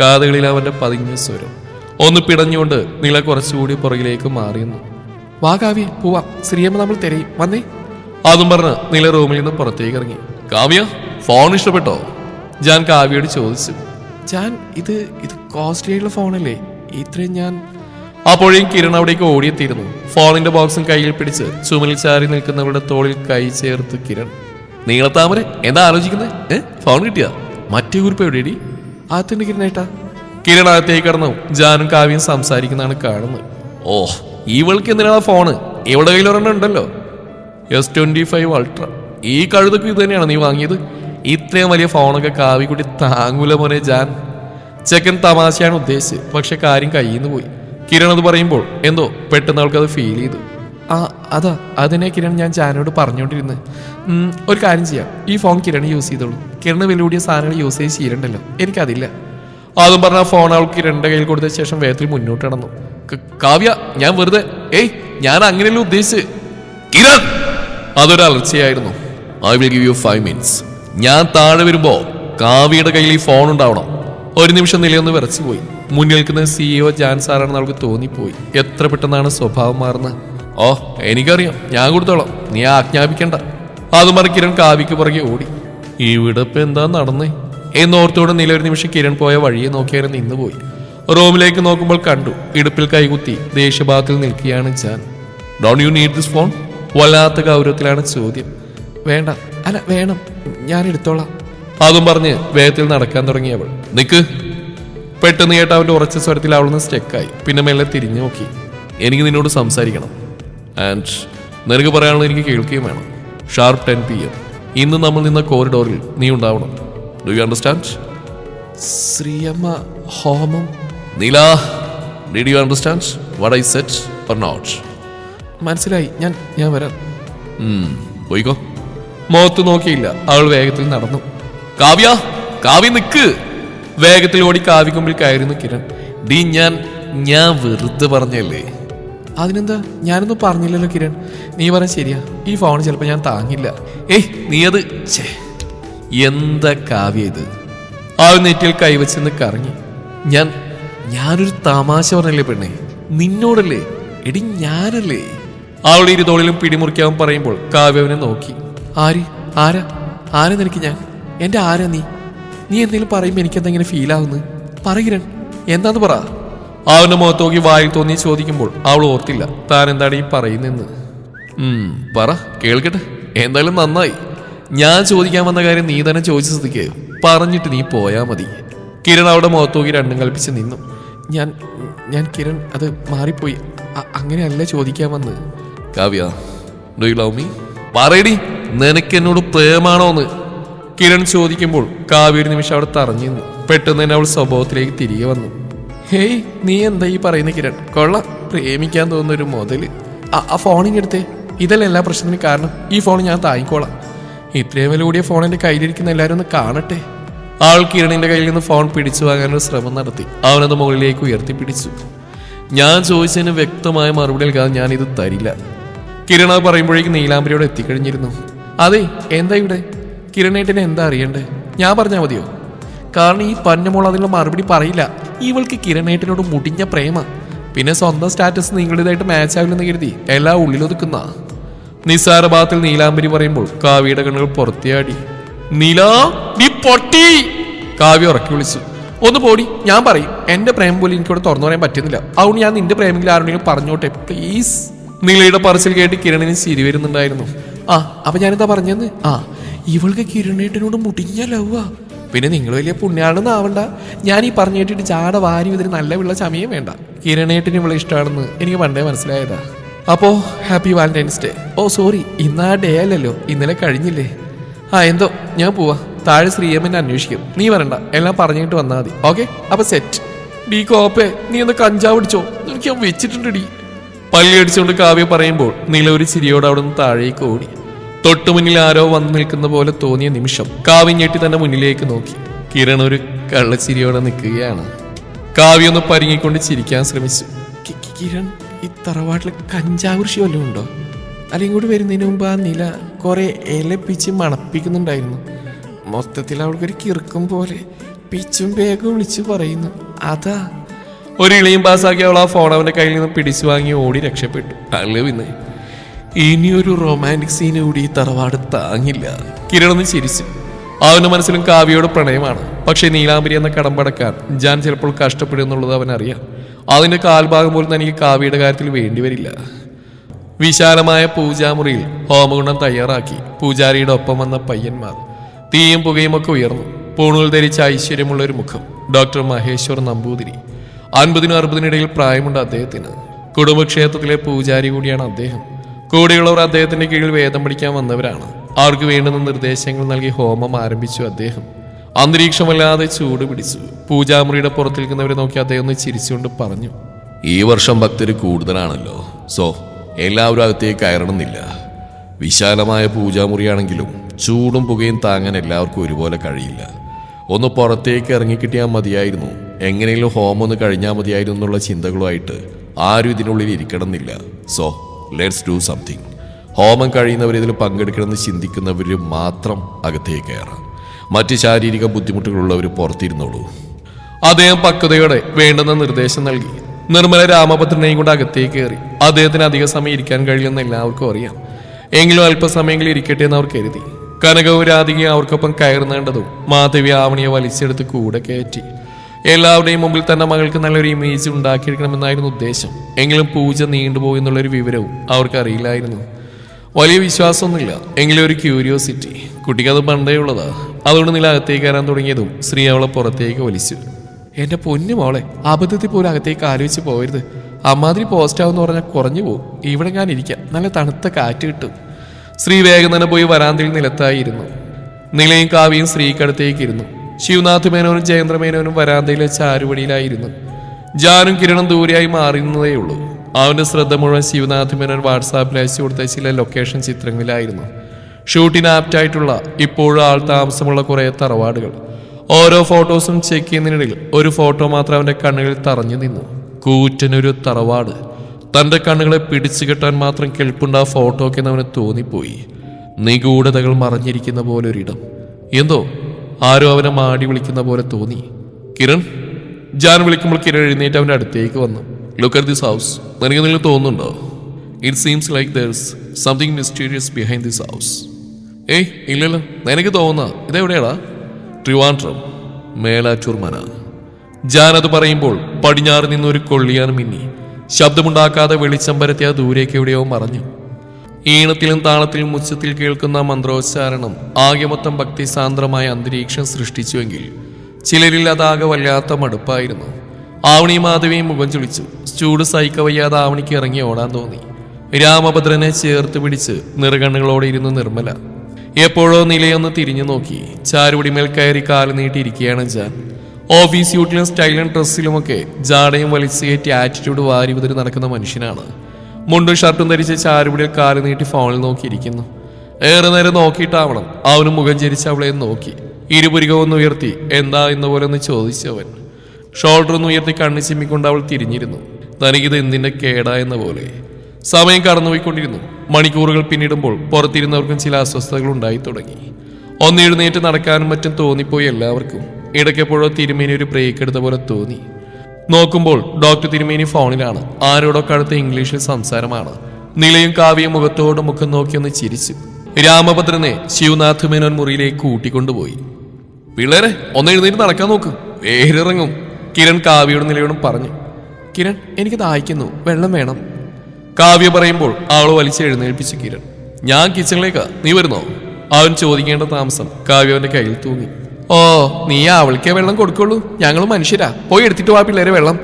കാതുകളിൽ അവന്റെ പതിഞ്ഞ സ്വരം. ഒന്ന് പിടഞ്ഞുകൊണ്ട് നില കുറച്ചുകൂടി പുറകിലേക്ക് മാറിയെന്നു. വാ കാവ്യ പോവാ. ശ്രീയമ്മ നമ്മൾ തിരയും. വന്നേ. അതും പറഞ്ഞ് നില റൂമിൽ നിന്ന് പുറത്തേക്ക് ഇറങ്ങി. കാവ്യ ഫോൺ ഇഷ്ടപ്പെട്ടോ? ഞാൻ കാവ്യയോട് ചോദിച്ചു. ഞാൻ ഇത് ഇത് കോസ്റ്റ്ലി ആയിട്ടുള്ള ഫോണല്ലേ ഇത്രയും ഞാൻ അപ്പോഴേയും കിരൺ അവിടേക്ക് ഓടിയെത്തിയിരുന്നു. ഫോണിന്റെ ബോക്സും കയ്യിൽ പിടിച്ച് ചുമലിൽ ചാരി നിൽക്കുന്നവരുടെ തോളിൽ കൈ ചേർത്ത് കിരൺ. നീളത്താമര എന്താ ആലോചിക്കുന്നത് ഏ ഫോൺ കിട്ടിയ? മറ്റേ കുറിപ്പ് എവിടെയടി? കിരൺ കിരണേട്ടാ കിരൺ അകത്തേക്ക് കടന്നു. ജാനും കാവ്യം സംസാരിക്കുന്നതാണ് കാണുന്നത്. ഓ ഇവൾക്ക് എന്തിനാണ് ഫോണ് ഇവിടെ കയ്യിൽ ഒരെണ്ണം ഉണ്ടല്ലോ. എസ് ട്വന്റി ഫൈവ് അൾട്ര ഈ കഴുതൊക്കെ ഇത് തന്നെയാണ് നീ വാങ്ങിയത്? ഇത്രയും വലിയ ഫോണൊക്കെ കാവിക്കുട്ടി താങ്ങൂല മോനെ ജാൻ. ചെക്കൻ തമാശയാണ് ഉദ്ദേശിച്ചത് പക്ഷെ കാര്യം കയ്യിൽ പോയി. കിരൺ അത് പറയുമ്പോൾ എന്തോ പെട്ടെന്ന് അവൾക്ക് അത് ഫീൽ ചെയ്തു. ആ അതാ അതിനെ കിരൺ ഞാൻ ജാനോട് പറഞ്ഞുകൊണ്ടിരുന്നത് ഒരു കാര്യം ചെയ്യാം. ഈ ഫോൺ കിരൺ യൂസ് ചെയ്തോളൂ. കിരണ് വില കൂടിയ സാധനങ്ങൾ യൂസ് ചെയ്ത് ചെയ്യണ്ടല്ലോ എനിക്കതില്ല. അതും പറഞ്ഞ ഫോൺ അവൾക്ക് കിരണിന്റെ കയ്യിൽ കൊടുത്ത ശേഷം വേഗത്തിൽ മുന്നോട്ട് നടന്നു. കാവ്യ ഞാൻ വെറുതെ ഏയ് ഞാൻ അങ്ങനെയല്ല ഉദ്ദേശിച്ച് കിരൺ! അതൊരു അലർച്ചയായിരുന്നു. I will give you five minutes ഞാൻ താഴെ വരുമ്പോ കാവിയുടെ കയ്യിൽ ഈ ഫോൺ ഉണ്ടാവണം. ഒരു നിമിഷം നിലയൊന്ന് വിറച്ചുപോയി. മുന്നിൽ നിൽക്കുന്ന സിഇഒ ജാൻ സാറാണെന്ന് അവൾക്ക് തോന്നിപ്പോയി. എത്ര പെട്ടെന്നാണ് സ്വഭാവം മാറുന്നത്? ഓ എനിക്കറിയാം. ഞാൻ കൊടുത്തോളാം. നീ ആജ്ഞാപിക്കണ്ട. അത് മറി കിരൺ പുറകെ ഓടി. ഇവിടെ ഇപ്പൊ എന്താ നടന്നേ? എന്നോർത്തോടെ നില ഒരു നിമിഷം കിരൺ പോയ വഴിയെ നോക്കിയാൽ നിന്നുപോയി. റൂമിലേക്ക് നോക്കുമ്പോൾ കണ്ടു. ഇടുപ്പിൽ കൈകുത്തി ദേഷ്യഭാഗത്തിൽ നിൽക്കുകയാണ് Jaan. Don't you need this phone വല്ലാത്ത ഗൗരവത്തിലാണ് ചോദ്യം. വേണ്ട. അല്ല വേണം. ഞാൻ എടുത്തോളാം. അതും പറഞ്ഞ് വേഗത്തിൽ നടക്കാൻ തുടങ്ങിയവൾ നിക്ക്. പെട്ടെന്ന് കേട്ട അവന്റെ ഉറച്ച സ്വരത്തിൽ അവളൊന്ന് സ്റ്റെക്കായി. പിന്നെ മെല്ലെ തിരിഞ്ഞു നോക്കി. എനിക്ക് നിന്നോട് സംസാരിക്കണം. ആൻഡ് നിനക്ക് പറയാനുള്ളത് എനിക്ക് കേൾക്കുകയും വേണം. ഷാർപ്പ് ടെൻ പി എം ഇന്ന് നമ്മൾ നിന്ന കോറിഡോറിൽ നീ ഉണ്ടാവണം. ഡു യു അണ്ടർസ്റ്റാൻഡ് ശ്രീയമ്മ ഹോമം. Neela did you understand what I set or not മനസ്സിലായി. ഞാൻ ഞാൻ വരാം. പോയിക്കോ. മുഖത്ത് നോക്കിയില്ല. അവൾ വേഗത്തിൽ നടന്നു. കാവ്യ കാവ്യ നിക്ക്. വേഗത്തിൽ ഓടി കാവ്യ കയറുന്നു കിരൺ. ഡി ഞാൻ ഞാൻ വെറുതെ പറഞ്ഞല്ലേ? അതിനെന്താ? ഞാനൊന്നും പറഞ്ഞില്ലല്ലോ കിരൺ. നീ പറഞ്ഞ ശരിയാ. ഈ ഫോൺ ചിലപ്പോൾ ഞാൻ താങ്ങില്ല. ഏയ് നീ അത് എന്താ കാവ്യ ഇത്? അവൾ നെറ്റിൽ കൈവച്ചെന്ന് കറങ്ങി. ഞാൻ ഞാനൊരു തമാശ പറഞ്ഞല്ലേ പെണ്ണേ? നിന്നോടല്ലേ? എടി ഞാനല്ലേ? അവളുടെ ഇരുതോളിലും പിടിമുറിക്കാവും പറയുമ്പോൾ കാവ്യവനെ നോക്കി. ആര്? ആരാ? ആരാ നിനക്ക് ഞാൻ? എന്റെ ആരാ നീ? നീ എന്തെങ്കിലും പറയുമ്പോൾ എനിക്ക് ഇങ്ങനെ ഫീൽ ആവുന്നു പറകിരൺ എന്താന്ന് പറ. അവന്റെ മുഖത്ത് നോക്കി വായിൽ തോന്നി ചോദിക്കുമ്പോൾ അവൾ ഓർത്തില്ല. താൻ എന്താണ് ഈ പറയുന്നെന്ന് പറ കേൾക്കട്ടെ. എന്തായാലും നന്നായി. ഞാൻ ചോദിക്കാൻ വന്ന കാര്യം നീ തന്നെ ചോദിച്ച പറഞ്ഞിട്ട് നീ പോയാ മതി. കിരൺ അവിടെ മുഖത്ത് നോക്കി രണ്ടും കൽപ്പിച്ച് നിന്നു. ഞാൻ ഞാൻ കിരൺ അത് മാറിപ്പോയി. അങ്ങനെയല്ല ചോദിക്കാൻ വന്ന്. Kavya do you love me പറയടി. നിനക്ക് എന്നോട് പ്രേമാണോന്ന്? കിരൺ ചോദിക്കുമ്പോൾ കാവ്യ നിമിഷം അവിടെ തറഞ്ഞു നിന്നു പെട്ടെന്ന് തന്നെ അവൾ സ്വഭാവത്തിലേക്ക് തിരികെ വന്നു. ഹേയ് നീ എന്താ ഈ പറയുന്ന കിരൺ? കൊള്ളാം. പ്രേമിക്കാൻ തോന്നുന്ന ഒരു മുതൽ. ആ- ഫോണിങ് എടുത്തേ. ഇതല്ല എല്ലാ പ്രശ്നത്തിനും കാരണം. ഈ ഫോൺ ഞാൻ താങ്ങിക്കോളാം. ഇത്രയും വില കൂടിയ ഫോൺ കയ്യിലിരിക്കുന്ന എല്ലാവരും ഒന്ന് കാണട്ടെ. ആൾ കിരണിന്റെ കയ്യിൽ നിന്ന് ഫോൺ പിടിച്ചു വാങ്ങാനൊരു ശ്രമം നടത്തി. അവനത് മുകളിലേക്ക് ഉയർത്തിപ്പിടിച്ചു. ഞാൻ ചോദിച്ചതിന് വ്യക്തമായ മറുപടി നൽകാതെ ഞാൻ ഇത് തരില്ല കിരണ പറയുമ്പോഴേക്ക് നീലാംബരിയോട് എത്തിക്കഴിഞ്ഞിരുന്നു. അതെ എന്താ ഇവിടെ? കിരണേട്ടനെ എന്താ അറിയണ്ടേ? ഞാൻ പറഞ്ഞാൽ മതിയോ? കാരണം ഈ പന്നമോൾ അതിനുള്ള മറുപടി പറയില്ല. ഇവൾക്ക് കിരണേട്ടനോട് മുടിഞ്ഞ പ്രേമ. പിന്നെ സ്വന്തം സ്റ്റാറ്റസ് നിങ്ങളുടേതായിട്ട് മാച്ച് ആവില്ലെന്ന് കരുതി എല്ലാ ഉള്ളിലൊതുക്കുന്ന നിസ്സാര ഭാഗത്തിൽ നീലാംബരി പറയുമ്പോൾ കാവ്യയുടെ കണ്ണുകൾ പുറത്തിയാടി നീല നീ പൊട്ടി! കാവ്യ ഉറക്കി വിളിച്ചു. ഒന്ന് പോടി ഞാൻ പറയും. എന്റെ പ്രേമം പോലും എനിക്കിവിടെ തുറന്നു പറയാൻ പറ്റുന്നില്ല. അതുകൊണ്ട് ഞാൻ നിന്റെ പ്രേമെങ്കിലും ആരുടെങ്കിലും പറഞ്ഞോട്ടെ പ്ലീസ് നീലയുടെ പറച്ചിൽ കേട്ട് കിരണിന് ചിരി വരുന്നുണ്ടായിരുന്നു. ആ അപ്പൊ ഞാനെന്താ പറഞ്ഞെന്ന്? ആ ഇവൾക്ക് കിരണേട്ടനോട് മുടിഞ്ഞ ലവ്വാ പിന്നെ നിങ്ങൾ വലിയ പുണ്യാണെന്ന് ആവണ്ട. ഞാൻ ഈ പറഞ്ഞേട്ടിട്ട് ചാട വാരി ഇതിന് നല്ല വിള ചമയം വേണ്ട. കിരണേട്ടിന് ഇവളെ ഇഷ്ടമാണെന്ന് എനിക്ക് പണ്ടേ മനസ്സിലായതാ. അപ്പോ happy Valentine's day oh sorry ഇന്ന് ആ ഡേ അല്ലല്ലോ. ഇന്നലെ കഴിഞ്ഞില്ലേ? ആ എന്തോ ഞാൻ പോവാ. താഴെ ശ്രീയമ്മനെ അന്വേഷിക്കും. നീ വരണ്ട. എല്ലാം പറഞ്ഞിട്ട് വന്നാൽ മതി. ഓക്കെ അപ്പൊ സെറ്റ് ഡീ കോപ്പേ നീ ഒന്ന് കഞ്ചാവ് പിടിച്ചോ. എനിക്ക് ഞാൻ വെച്ചിട്ടുണ്ട് ഡീ പല്ലി അടിച്ചുകൊണ്ട് കാവ്യ പറയുമ്പോൾ നീല ഒരു ചിരിയോടെ അവിടെ നിന്ന് താഴേക്ക് ഓടി. തൊട്ടു മുന്നിൽ ആരോ വന്നു നിൽക്കുന്ന പോലെ തോന്നിയ നിമിഷം കാവ്യ ഞെട്ടി തന്റെ മുന്നിലേക്ക് നോക്കി. കിരൺ ഒരു കള്ളച്ചിരിയോടെ നിൽക്കുകയാണ്. കാവ്യ ഒന്ന് പരിങ്ങിക്കൊണ്ട് ചിരിക്കാൻ ശ്രമിച്ചു. കിരൺ ഈ തറവാട്ടിൽ കഞ്ചാവൃഷി വല്ലതും ഉണ്ടോ? അല്ലെങ്കിൽ ഇങ്ങോട്ട് വരുന്നതിന് മുമ്പ് ആ നില കുറെ ഇലപ്പിച്ച് മണപ്പിക്കുന്നുണ്ടായിരുന്നു. മൊത്തത്തിൽ അവൾക്കൊരു കിറുക്കും പോലെ പിച്ചും വേഗം വിളിച്ചു പറയുന്നു. അതാ ഒരു ഇളിയും പാസ്സാക്കി അവൾ ആ ഫോൺ അവന്റെ കയ്യിൽ നിന്ന് പിടിച്ചു വാങ്ങി ഓടി രക്ഷപ്പെട്ടു. അല്ലേ പിന്നെ ഇനിയൊരു റൊമാന്റിക് സീൻ കൂടി ഈ തറവാട് താങ്ങില്ല. കിരണൊന്ന് ചിരിച്ചു. അവന്റെ മനസ്സിലും കാവ്യയോട് പ്രണയമാണ്. പക്ഷേ നീലാംബരി എന്ന കടമ്പടക്കാൻ ജാൻ ചിലപ്പോൾ കഷ്ടപ്പെടും എന്നുള്ളത് അവനറിയാം അതിന്റെ കാൽഭാഗം പോലും തനിക്ക് കാവ്യയുടെ കാര്യത്തിൽ വേണ്ടിവരില്ല വിശാലമായ പൂജാമുറിയിൽ ഹോമഗുണം തയ്യാറാക്കി പൂജാരിയുടെ ഒപ്പം വന്ന പയ്യന്മാർ. തീയും പുകയും ഒക്കെ ഉയർന്നു. പൂണൂൽ ധരിച്ച ഐശ്വര്യമുള്ള ഒരു മുഖം. ഡോക്ടർ മഹേശ്വർ നമ്പൂതിരി. അൻപതിനും അറുപതിനിടയിൽ പ്രായമുണ്ട് അദ്ദേഹത്തിന്. കുടുംബക്ഷേത്രത്തിലെ പൂജാരി കൂടിയാണ് അദ്ദേഹം. കൂടെയുള്ളവർ അദ്ദേഹത്തിന്റെ കീഴിൽ വേദം പഠിക്കാൻ വന്നവരാണ്. അവർക്ക് വേണ്ടുന്ന നിർദ്ദേശങ്ങൾ നൽകി ഹോമം ആരംഭിച്ചു അദ്ദേഹം. അന്തരീക്ഷമല്ലാതെ ചൂട് പിടിച്ചു. പൂജാമുറിയുടെ പുറത്തു നിൽക്കുന്നവരെ നോക്കി അദ്ദേഹം ഒന്ന് ചിരിച്ചുകൊണ്ട് പറഞ്ഞു ഈ വർഷം ഭക്തർ കൂടുതലാണല്ലോ. സോ എല്ലാവരും അകത്തേക്ക് കയറണമെന്നില്ല. വിശാലമായ പൂജാമുറിയാണെങ്കിലും ചൂടും പുകയും താങ്ങാൻ എല്ലാവർക്കും ഒരുപോലെ കഴിയില്ല. ഒന്ന് പുറത്തേക്ക് ഇറങ്ങിക്കിട്ടിയാൽ മതിയായിരുന്നു. എങ്ങനെയും ഹോം ഒന്ന് കഴിഞ്ഞാൽ മതിയായിരുന്നു എന്നുള്ള ചിന്തകളുമായിട്ട് ആരും ഇതിനുള്ളിൽ ഇരിക്കണമെന്നില്ല. സോ ലെറ്റ്സ് ഡു സംതിങ് ഹോമം കഴിയുന്നവർ ഇതിൽ പങ്കെടുക്കണമെന്ന് ചിന്തിക്കുന്നവർ മാത്രം അകത്തേക്ക് കയറാം. മറ്റ് ശാരീരിക ബുദ്ധിമുട്ടുകളുള്ളവർ പുറത്തിരുന്നോളൂ. അദ്ദേഹം പക്വതയോടെ വേണ്ടുന്ന നിർദ്ദേശം നൽകി. നിർമ്മല രാമഭദ്രനെയും കൊണ്ട് അകത്തേക്ക് കയറി. അദ്ദേഹത്തിന് അധിക സമയം ഇരിക്കാൻ കഴിയുമെന്ന് എല്ലാവർക്കും അറിയാം. എങ്കിലും അല്പസമയങ്ങളിൽ ഇരിക്കട്ടെ എന്ന് അവർ കരുതി. കനകവും രാധികയും അവർക്കൊപ്പം കയറുന്നേണ്ടതും മാധവി ആവണിയെ വലിച്ചെടുത്ത് കൂടെ കയറ്റി. എല്ലാവരുടെയും മുമ്പിൽ തന്നെ മകൾക്ക് നല്ലൊരു ഇമേജ് ഉണ്ടാക്കിയെടുക്കണമെന്നായിരുന്നു ഉദ്ദേശം. എങ്കിലും പൂജ നീണ്ടുപോയി എന്നുള്ളൊരു വിവരവും അവർക്കറിയില്ലായിരുന്നു വലിയ വിശ്വാസമൊന്നുമില്ല. എങ്കിലും ഒരു ക്യൂരിയോസിറ്റി കുട്ടിക്ക് അത് പണ്ടേ ഉള്ളതാ. അതുകൊണ്ട് നില അകത്തേക്ക് കയറാൻ തുടങ്ങിയതും ശ്രീ അവളെ പുറത്തേക്ക് വലിച്ചു. എന്റെ പൊന്നു മോളെ അബദ്ധത്തിൽ പോലും അകത്തേക്ക് ആലോചിച്ച് പോയരുത് അമ്മാതിരി പോസ്റ്റ് ആവെന്ന് പറഞ്ഞാൽ കുറഞ്ഞു പോകും ഇവിടെ ഞാൻ ഇരിക്കാം. നല്ല തണുത്ത കാറ്റ് കിട്ടും. ശ്രീ വേഗം തന്നെ പോയി വരാന്തയിൽ നിലത്തായിരുന്നു. നിലയും കാവ്യയും സ്ത്രീക്കടുത്തേക്ക് ഇരുന്നു. ശിവനാഥ് മേനോനും ജയേന്ദ്ര മേനോനും വരാന്തയിലെ ചാരുവടിയിലായിരുന്നു. ജാനും കിരണും ദൂരെയായി മാറുന്നതേ ഉള്ളൂ. അവന്റെ ശ്രദ്ധ മുഴുവൻ ശിവനാഥ് മേനോൻ വാട്സാപ്പിൽ അയച്ചു കൊടുത്ത ചില ലൊക്കേഷൻ ചിത്രങ്ങളിലായിരുന്നു. ഷൂട്ടിന് ആപ്റ്റായിട്ടുള്ള ഇപ്പോഴും ആൾ താമസമുള്ള കുറേ തറവാടുകൾ. ഓരോ ഫോട്ടോസും ചെക്ക് ചെയ്യുന്നതിനിടയിൽ ഒരു ഫോട്ടോ മാത്രം അവന്റെ കണ്ണുകളിൽ തറഞ്ഞു നിന്നു. കൂറ്റനൊരു തറവാട്. തന്റെ കണ്ണുകളെ പിടിച്ചു കെട്ടാൻ മാത്രം കെൽപ്പുണ്ട് ആ ഫോട്ടോക്ക് അവന് തോന്നിപ്പോയി. നിഗൂഢതകൾ മറഞ്ഞിരിക്കുന്ന പോലൊരിടം. എന്തോ? ആരോ അവനെ മാടി വിളിക്കുന്ന പോലെ തോന്നി. കിരൺ ജാൻ വിളിക്കുമ്പോൾ കിരൺ എഴുന്നേറ്റ് അവന്റെ അടുത്തേക്ക് വന്നു. ലുക്ക് അറ്റ് ദിസ് ഹൗസ് നിനക്ക് നിങ്ങൾ തോന്നുന്നുണ്ടോ? It seems like there's something mysterious behind this house ഏയ് ഇല്ലല്ലോ. നിനക്ക് തോന്നുന്ന ഇതെവിടെയാടാ ട്രിവാൻഡ്രം മേലാറ്റൂർ മന ജാൻ അത് പറയുമ്പോൾ പടിഞ്ഞാറ് നിന്നൊരു കൊള്ളിയാൻ മിന്നി. ശബ്ദമുണ്ടാക്കാതെ വെളിച്ചം പരത്തിയ ദൂരേക്ക് എവിടെയോ മറഞ്ഞു. ഈണത്തിലും താളത്തിലും ഉച്ചത്തിൽ കേൾക്കുന്ന മന്ത്രോച്ചാരണം ആകെ മൊത്തം ഭക്തിസാന്ദ്രമായ അന്തരീക്ഷം സൃഷ്ടിച്ചുവെങ്കിൽ ചിലരിൽ അതാകെ വല്ലാത്ത മടുപ്പായിരുന്നു. ആവണി മാധവിയും മുഖം ചുളിച്ചു. ചൂട് സഹിക്കവയ്യാതെ ആവണിക്ക് ഇറങ്ങി ഓടാൻ തോന്നി. രാമഭദ്രനെ ചേർത്ത് പിടിച്ച് നിറകണ്ണുകളോടെ ഇരുന്ന് നിർമ്മല. എപ്പോഴോ നിലയൊന്ന് തിരിഞ്ഞു നോക്കി. ചാരുപടിമേൽ കയറി കാൽ നീട്ടിയിരിക്കുകയാണ് ജാൻ. ഓഫീസ് യൂട്ടിലും സ്റ്റൈലും ഡ്രസ്സിലുമൊക്കെ ജാടയും വലിച്ചു കയറ്റി ആറ്റിറ്റ്യൂഡ് വാരി നടക്കുന്ന മനുഷ്യനാണ്. മുണ്ടും ഷർട്ടും ധരിച്ച് ചാരുപിടിയിൽ കാൽ നീട്ടി ഫോണിൽ നോക്കിയിരിക്കുന്നു. ഏറെ നേരം നോക്കിയിട്ടാവണം. അവനും മുഖം ചരിച്ച് അവളെ നോക്കി. ഇരുപുരികം ഒന്ന് ഉയർത്തി എന്താ എന്ന പോലെ ഒന്ന് ചോദിച്ചവൻ ഷോൾഡർ ഒന്ന് ഉയർത്തി കണ്ണു ചിമ്മിക്കൊണ്ട് അവൾ തിരിഞ്ഞിരുന്നു. തനിക്കിത് എന്തിന്റെ കേടാ എന്ന പോലെ. സമയം കടന്നുപോയിക്കൊണ്ടിരുന്നു. മണിക്കൂറുകൾ പിന്നിടുമ്പോൾ പുറത്തിരുന്നവർക്കും ചില അസ്വസ്ഥതകൾ ഉണ്ടായി തുടങ്ങി. ഒന്ന് എഴുന്നേറ്റ് നടക്കാനും മറ്റും തോന്നിപ്പോയി എല്ലാവർക്കും. ഇടയ്ക്കെപ്പോഴോ തിരുമേനി ഒരു ബ്രേക്ക് എടുത്ത പോലെ തോന്നി. നോക്കുമ്പോൾ ഡോക്ടർ തിരുമേനി ഫോണിലാണ്. ആരോടോ കടുത്ത ഇംഗ്ലീഷിൽ സംസാരമാണ്. നിലയും കാവ്യം മുഖത്തോട് മുഖം നോക്കി ഒന്ന് ചിരിച്ചു. രാമഭദ്രനെ ശിവനാഥ് മേനോൻ മുറിയിലേക്ക് കൂട്ടിക്കൊണ്ടുപോയി. പിള്ളേരെ ഒന്ന് എഴുന്നേറ്റ് നടക്കാൻ നോക്ക്. വേരിറങ്ങും. കിരൺ കാവ്യയുടെ നിലയോടും പറഞ്ഞു. കിരൺ എനിക്ക് ദാഹിക്കുന്നു. വെള്ളം വേണം. കാവ്യ പറയുമ്പോൾ ആൾ വലിച്ച് എഴുന്നേൽപ്പിച്ചു കിരൺ. ഞാൻ കിച്ചണിലേക്കാ നീ വരുന്നോ? അവൻ ചോദിക്കേണ്ട താമസം കാവ്യ അവന്റെ കയ്യിൽ തൂങ്ങി. ഓ നീ അവൾക്കേ വെള്ളം കൊടുക്കുള്ളൂ. ഞങ്ങൾ മനുഷ്യരാ. പോയി എടുത്തിട്ട് വാ പിള്ളേരെ വെള്ളം.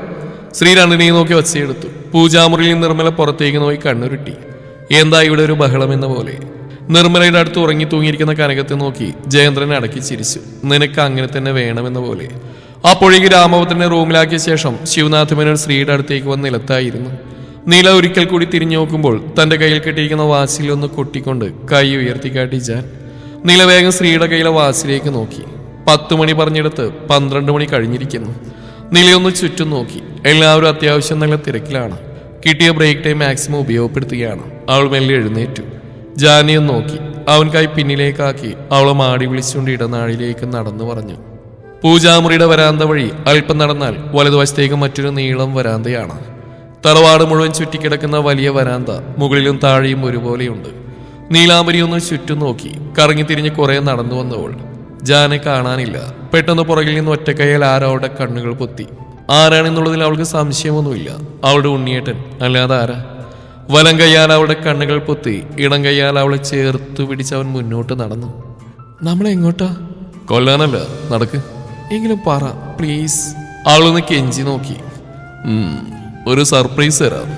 ശ്രീരണ്ടിനെ നോക്കി ഒച്ചയെടുത്തു. പൂജാമുറിയിൽ നിർമ്മല പുറത്തേക്ക് നോക്കി കണ്ണുരുട്ടി. എന്താ ഇവിടെ ഒരു ബഹളം എന്ന പോലെ? നിർമ്മലയുടെ അടുത്ത് ഉറങ്ങി തൂങ്ങിയിരിക്കുന്ന കനകത്തെ നോക്കി ജയേന്ദ്രൻ അടക്കി ചിരിച്ചു. നിനക്ക് അങ്ങനെ തന്നെ വേണമെന്ന പോലെ. അപ്പോഴേക്ക് രാമവത്തിനെ റൂമിലാക്കിയ ശേഷം ശിവനാഥ് മേനോൻ ശ്രീയുടെ അടുത്തേക്ക് വന്ന് നിലത്തായിരുന്നു. നീല ഒരിക്കൽ കൂടി തിരിഞ്ഞു നോക്കുമ്പോൾ തന്റെ കയ്യിൽ കെട്ടിയിരിക്കുന്ന ഒന്ന് കൊട്ടിക്കൊണ്ട് കൈ ഉയർത്തിക്കാട്ടി ജാൻ. നീല വേഗം ശ്രീയുടെ കയ്യിലെ വാശിലേക്ക് നോക്കി. പത്ത് മണി പറഞ്ഞെടുത്ത് പന്ത്രണ്ട് മണി കഴിഞ്ഞിരിക്കുന്നു. നിലയൊന്ന് ചുറ്റും നോക്കി. എല്ലാവരും അത്യാവശ്യം നല്ല തിരക്കിലാണ്. കിട്ടിയ ബ്രേക്ക് ടൈം മാക്സിമം ഉപയോഗപ്പെടുത്തുകയാണ്. അവൾ മെല്ലെ എഴുന്നേറ്റു. ജാനിയെ നോക്കി. അവൻ കൈ പിന്നിലേക്കാക്കി. അവളെ മാടി വിളിച്ചുകൊണ്ട് ഇടനാഴിലേക്ക് നടന്നു പറഞ്ഞു. പൂജാമുറിയുടെ വരാന്ത വഴി അല്പം നടന്നാൽ വലതുവശത്തേക്ക് മറ്റൊരു നീളം വരാന്തയാണ്. തറവാട് മുഴുവൻ ചുറ്റിക്കിടക്കുന്ന വലിയ വരാന്ത മുകളിലും താഴെയും ഒരുപോലെയുണ്ട്. നീലാംബരി ഒന്ന് ചുറ്റും നോക്കി. കറങ്ങി തിരിഞ്ഞ് കുറെ നടന്നു വന്നവൾ. ജാനെ കാണാനില്ല. പെട്ടെന്ന് പുറകിൽ നിന്ന് ഒറ്റക്കൈയിൽ ആരോ അവളുടെ കണ്ണുകൾ പൊത്തി. ആരാണെന്നുള്ളതിൽ അവൾക്ക് സംശയമൊന്നുമില്ല. അവളുടെ ഉണ്ണിയേട്ടൻ അല്ലാതെ ആരാ? വലം കയ്യാൽ അവളുടെ കണ്ണുകൾ പൊത്തി ഇടം കയ്യാൽ അവളെ ചേർത്ത് പിടിച്ച് അവൻ മുന്നോട്ട് നടന്നു. നമ്മളെങ്ങോട്ടാ കൊല്ലാനല്ല നടക്ക്. എങ്കിലും പറ പ്ലീസ്. അവളൊന്ന് കെഞ്ചി നോക്കി. ഒരു സർപ്രൈസ് തരാം.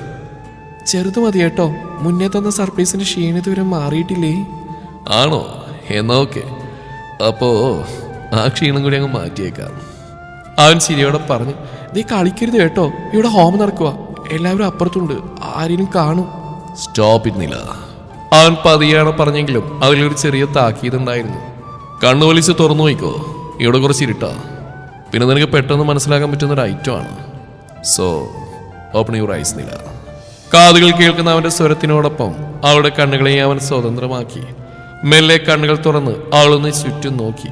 ചെറുത് മതി കേട്ടോ. മുന്നേ തന്ന സർപ്രൈസിന്റെ ക്ഷീണം വരെ മാറിയിട്ടില്ലേ? ആണോ? എന്നാ ഓക്കെ. അപ്പോ ആ ക്ഷീണം കൂടി അങ്ങ് മാറ്റിയേക്കാം. അവൻ ചിരിയോടെ പറഞ്ഞു നീ കളിക്കരുത് കേട്ടോ. ഇവിടെ ഹോം നടക്കുക എല്ലാവരും അപ്പുറത്തുണ്ട്. ആരെങ്കിലും കാണും. സ്റ്റോപ്പ് ഇന്നില്ല അവൻ പതിയാണ് പറഞ്ഞെങ്കിലും അതിലൊരു ചെറിയ താക്കീതുണ്ടായിരുന്നു കണ്ണു വലിച്ച് തുറന്നു നോയിക്കോ ഇവിടെ കുറച്ച് ഇരുട്ടാ. പിന്നെ നിനക്ക് പെട്ടെന്ന് മനസ്സിലാക്കാൻ പറ്റുന്ന ഒരു ഐറ്റം ആണ്. സോ ഓപ്പൺ യുവർ ഐസ് നില. കാതുകൾ കേൾക്കുന്ന അവന്റെ സ്വരത്തിനോടൊപ്പം അവളുടെ കണ്ണുകളെയും അവൻ സ്വതന്ത്രമാക്കി. മെല്ലെ കണ്ണുകൾ തുറന്ന് അവളൊന്ന് ചുറ്റും നോക്കി.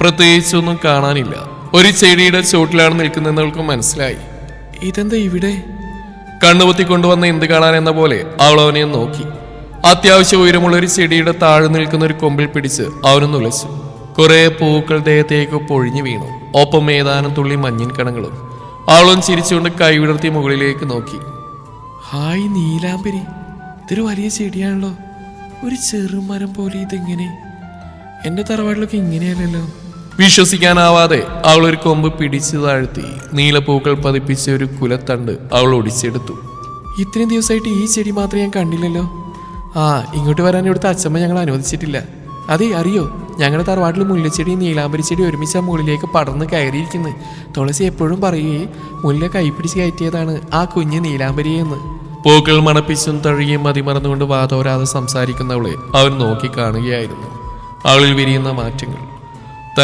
പ്രത്യേകിച്ചൊന്നും കാണാനില്ല. ഒരു ചെടിയുടെ ചോട്ടിലാണ് നിൽക്കുന്നതെന്നവൾക്ക് മനസ്സിലായി. ഇതെന്താ ഇവിടെ? കണ്ണുപൊത്തി കൊണ്ടുവന്ന എന്ത് കാണാൻ എന്ന പോലെ അവൾ അവനെ നോക്കി. അത്യാവശ്യം ഉയരമുള്ള ഒരു ചെടിയുടെ താഴെ നിൽക്കുന്ന ഒരു കൊമ്പിൽ പിടിച്ച് അവനൊന്ന് ഉലച്ചു കുറെ പൂക്കൾ ദേഹത്തേക്ക് പൊഴിഞ്ഞു വീണു. ഒപ്പം ഏതാനും തുള്ളി മഞ്ഞിൻ കണങ്ങളും. അവളും ചിരിച്ചുകൊണ്ട് കൈ വിടർത്തി മുകളിലേക്ക് നോക്കി. ഹായ് നീലാംബരി. ഇതൊരു വലിയ ചെടിയാണല്ലോ. ഒരു ചെറുമരം പോലെ ഇതെങ്ങനെ? എന്റെ തറവാട്ടിലൊക്കെ ഇങ്ങനെയല്ലല്ലോ. വിശ്വസിക്കാനാവാതെ അവൾ ഒരു കൊമ്പ് പിടിച്ചു താഴ്ത്തി നീലപ്പൂക്കൾ പതിപ്പിച്ച ഒരു കുലത്തണ്ട് അവൾ ഒടിച്ചെടുത്തു. ഇത്രയും ദിവസമായിട്ട് ഈ ചെടി മാത്രം ഞാൻ കണ്ടില്ലല്ലോ. ആ ഇങ്ങോട്ട് വരാൻ ഇവിടുത്തെ അച്ഛമ്മ ഞങ്ങൾ അനുവദിച്ചിട്ടില്ല. അതെ അറിയോ? ഞങ്ങളുടെ തറവാട്ടിൽ മുല്ലച്ചെടി നീലാമ്പരി ചെടി ഒരുമിച്ച് ആ മുകളിലേക്ക് പടർന്ന് കയറിയിരിക്കുന്നു. തുളസി എപ്പോഴും പറയുകയും മുല്ല കൈപ്പിടിച്ച് കയറ്റിയതാണ് ആ കുഞ്ഞ് നീലാമ്പരി എന്ന് പൂക്കൾ മണപ്പിച്ചും തഴുകിയും മതിമറന്നുകൊണ്ട് വാതോരാതെ സംസാരിക്കുന്നവളെ അവൻ നോക്കിക്കാണുകയായിരുന്നു അവളിൽ വിരിയുന്ന മാറ്റങ്ങൾ.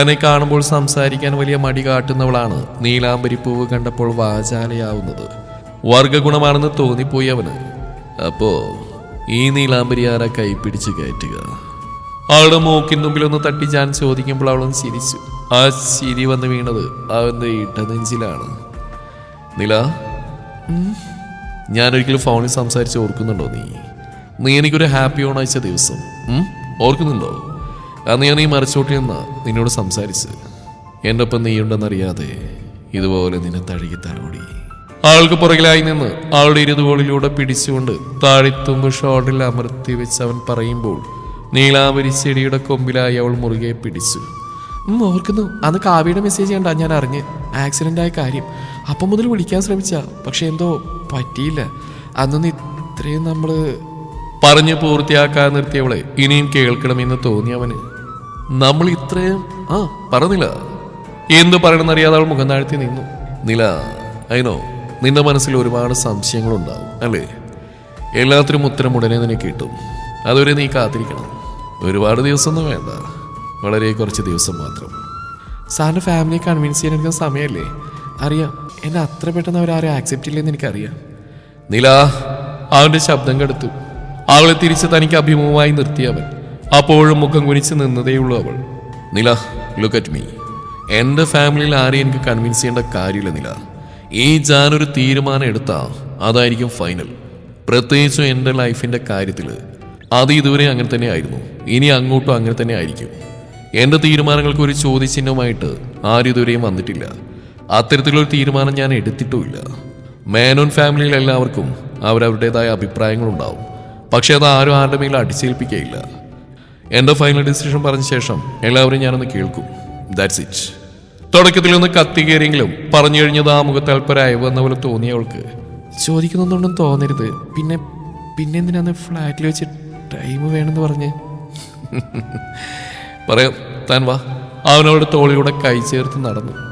തന്നെ കാണുമ്പോൾ സംസാരിക്കാൻ വലിയ മടി കാട്ടുന്നവളാണ് നീലാംബരി പൂവ് കണ്ടപ്പോൾ വാചാലയാവുന്നത്. വർഗഗുണമാണെന്ന് തോന്നിപ്പോയി അവന്. അപ്പോ ഈ നീലാംബരി ആരാ കൈപ്പിടിച്ച് കയറ്റുക? അവളുടെ മൂക്കിൻ മുമ്പിലൊന്ന് തട്ടി ഞാൻ ചോദിക്കുമ്പോൾ അവളും ചിരിച്ചു. ആ ചിരി വന്ന് വീണത് അവന്റെ ഇടനെഞ്ചിലാണ്. നില? ഞാനൊരിക്കലും ഫോണിൽ സംസാരിച്ച് ഓർക്കുന്നുണ്ടോ നീ? നീ എനിക്കൊരു ഹാപ്പി ഓൺ അയച്ച ദിവസം? ഓർക്കുന്നുണ്ടോ? അന്ന് ഞാൻ ഈ മരച്ചോട്ടിൽ നിന്നാ നിന്നോട് സംസാരിച്ച്. എന്റെ ഒപ്പം നീയുണ്ടെന്നറിയാതെ ഇതുപോലെ നിന്നെ തഴുകി തലോടി. ആൾക്ക് പുറകിലായി നിന്ന് ആളുടെ ഇരുതുകോളിലൂടെ പിടിച്ചുകൊണ്ട് താഴെത്തുമ്പ് ഷോട്ടിൽ അമർത്തി വെച്ച് അവൻ പറയുമ്പോൾ നീലാവരി ചെടിയുടെ കൊമ്പിലായി അവൾ മുറുകെ പിടിച്ചു. ഓർക്കുന്നു. അന്ന് കാവ്യയുടെ മെസ്സേജ് കണ്ടാ ഞാൻ അറിഞ്ഞ്. ആക്സിഡന്റ് ആയ കാര്യം. അപ്പം മുതൽ വിളിക്കാൻ ശ്രമിച്ച. പക്ഷെ എന്തോ പറ്റിയില്ല. അന്നൊന്ന് ഇത്രയും നമ്മൾ പറഞ്ഞ് പൂർത്തിയാക്കാൻ നിർത്തിയവളെ ഇനിയും കേൾക്കണമെന്ന് തോന്നി അവന് നമ്മൾ ഇത്രയും ആ പറഞ്ഞില്ല എന്ത് പറയണമെന്നറിയാതെ അവൾ മുഖം താഴ്ത്തി നിന്നു. നില അതിനോ നിന്റെ മനസ്സിൽ ഒരുപാട് സംശയങ്ങളുണ്ടാവും അല്ലേ? എല്ലാത്തിനും ഉത്തരം ഉടനെ തന്നെ കിട്ടും. അതുവരെ നീ കാത്തിരിക്കണം. ഒരുപാട് ദിവസമൊന്നും വേണ്ട. വളരെ കുറച്ച് ദിവസം മാത്രം. സാറിന്റെ ഫാമിലിയെ കൺവിൻസ് ചെയ്യാൻ എടുക്കുന്ന സമയമല്ലേ? അറിയാം. എന്നെ അത്ര പെട്ടെന്ന് അവരാരും ആക്സെപ്റ്റ് ഇല്ലെന്ന് എനിക്കറിയാം. നില അവന്റെ ശബ്ദം കെടുത്തു. അവളെ തിരിച്ച് തനിക്ക് അഭിമുഖമായി നിർത്തിയവൻ അപ്പോഴും മുഖം കുനിച്ച് നിന്നതേയുള്ളൂ അവൾ. നില ലുക്ക് അറ്റ് മീ എന്റെ ഫാമിലിയിൽ ആരെയും എനിക്ക് കൺവിൻസ് ചെയ്യേണ്ട കാര്യമില്ല നില. ഈ ജാൻ ഒരു തീരുമാനം എടുത്താ അതായിരിക്കും ഫൈനൽ പ്രത്യേകിച്ചും എന്റെ ലൈഫിന്റെ കാര്യത്തിൽ അത് ഇതുവരെ അങ്ങനെ തന്നെ ആയിരുന്നു. ഇനി അങ്ങോട്ടും അങ്ങനെ തന്നെ ആയിരിക്കും. എന്റെ തീരുമാനങ്ങൾക്ക് ഒരു ചോദ്യചിഹ്നമായിട്ട് ആരും ഇതുവരെയും വന്നിട്ടില്ല. അത്തരത്തിലൊരു തീരുമാനം ഞാൻ എടുത്തിട്ടുമില്ല. മേനോൻ ഫാമിലിയിൽ എല്ലാവർക്കും അവരവരുടേതായ അഭിപ്രായങ്ങളുണ്ടാവും. പക്ഷേ അത് ആരും ആരുടെ മേലും അടിച്ചേൽപ്പിക്കുകയില്ല എന്റെ ഫൈനൽ ഡിസിഷൻ പറഞ്ഞ ശേഷം എല്ലാവരും ഞാനൊന്ന് കേൾക്കും. ദാറ്റ്സ് ഇറ്റ് തുടക്കത്തിൽ ഒന്ന് കത്തി കയറിയെങ്കിലും പറഞ്ഞു കഴിഞ്ഞത് ആ മുഖത്തൽപ്പരായ വന്ന പോലെ തോന്നിയവൾക്ക് ചോദിക്കുന്നൊന്നും തോന്നരുത്. പിന്നെ പിന്നെ എന്തിനാന്ന് ഫ്ലാറ്റിൽ വെച്ച് ടൈം വേണമെന്ന് പറഞ്ഞ്? *laughs* പറയാം. താൻ വാ. അവനവളുടെ തോളിലൂടെ കൈ ചേർത്ത് നടന്നു.